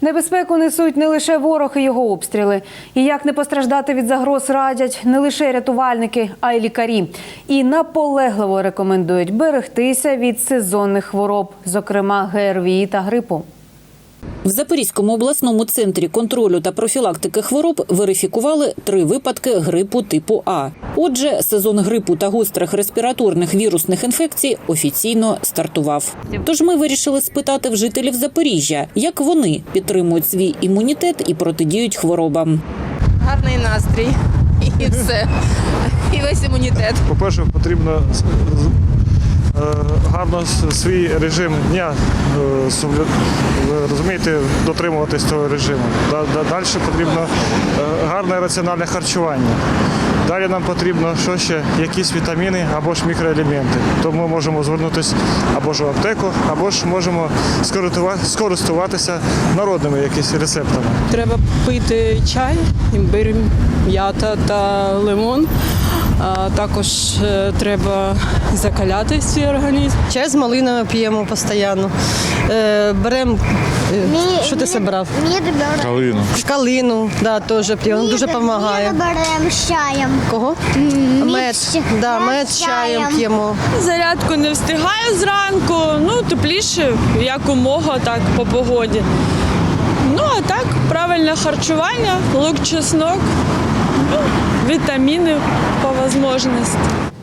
Небезпеку несуть не лише ворог і його обстріли. І як не постраждати від загроз радять не лише рятувальники, а й лікарі. І наполегливо рекомендують берегтися від сезонних хвороб, зокрема ГРВІ та грипу. В Запорізькому обласному центрі контролю та профілактики хвороб верифікували три випадки грипу типу А. Отже, сезон грипу та гострих респіраторних вірусних інфекцій офіційно стартував. Тож ми вирішили спитати в жителів Запоріжжя, як вони підтримують свій імунітет і протидіють хворобам. гарний настрій і все. І весь імунітет. По-перше, потрібно з- з- е, гарно свій режим дня е, розумієте, дотримуватись цього режиму. Да- да- Далі потрібно е, гарне раціональне харчування. Далі нам потрібно що ще? Якісь вітаміни або ж мікроелементи. То ми можемо звернутися або ж в аптеку, або ж можемо скористува- скористуватися народними якісь рецептами. Треба пити чай, імбир, м'ята та лимон. Також е, треба закаляти свій організм. Чай з малиною п'ємо постійно. Е, беремо, е, що ти беремо. Калину. Калину, да, теж п'ємо, дуже допомагає. Беремо з чаєм. Кого? Мед, да, мед з чаєм п'ємо. Зарядку не встигаю зранку, ну тепліше, якомога так по погоді. Ну а так, правильне харчування, лук, чеснок, вітаміни по можливості.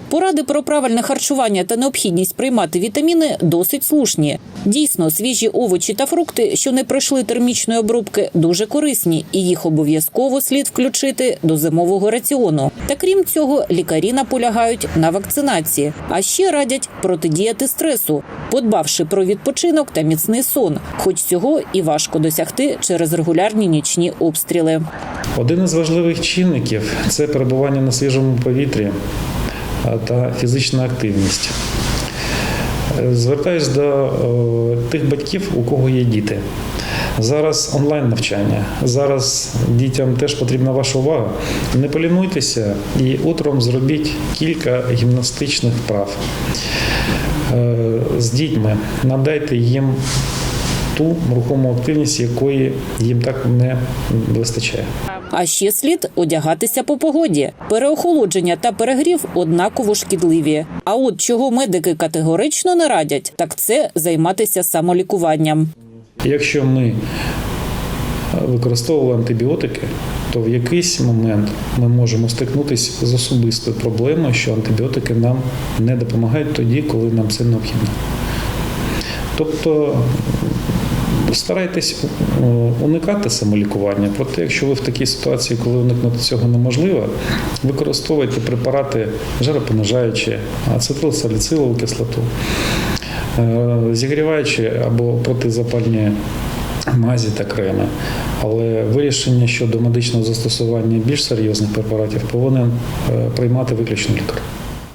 Поради про правильне харчування та необхідність приймати вітаміни досить слушні. Дійсно, свіжі овочі та фрукти, що не пройшли термічної обробки, дуже корисні, і їх обов'язково слід включити до зимового раціону. Та крім цього, лікарі наполягають на вакцинації, а ще радять протидіяти стресу, подбавши про відпочинок та міцний сон. Хоч цього і важко досягти через регулярні нічні обстріли. Один із важливих чинників це перебування на свіжому повітрі та фізична активність. Е, Звертаюсь до е, тих батьків, у кого є діти. Зараз онлайн навчання. Зараз дітям теж потрібна ваша увага. Не полінуйтеся і утром зробіть кілька гімнастичних вправ Е, з дітьми. Надайте їм ту рухому активність, якої їм так не вистачає. А ще слід одягатися по погоді. Переохолодження та перегрів однаково шкідливі. А от чого медики категорично не радять, так це займатися самолікуванням. Якщо ми використовували антибіотики, то в якийсь момент ми можемо стикнутися з особистою проблемою, що антибіотики нам не допомагають тоді, коли нам це необхідно. Тобто старайтесь е, уникати самолікування. Проте, якщо ви в такій ситуації, коли уникнути цього неможливо, використовуйте препарати жаропонижаючі, ацетилсаліцилову кислоту, е, зігріваючі або протизапальні мазі та креми. Але вирішення щодо медичного застосування більш серйозних препаратів повинен е, приймати виключно лікар.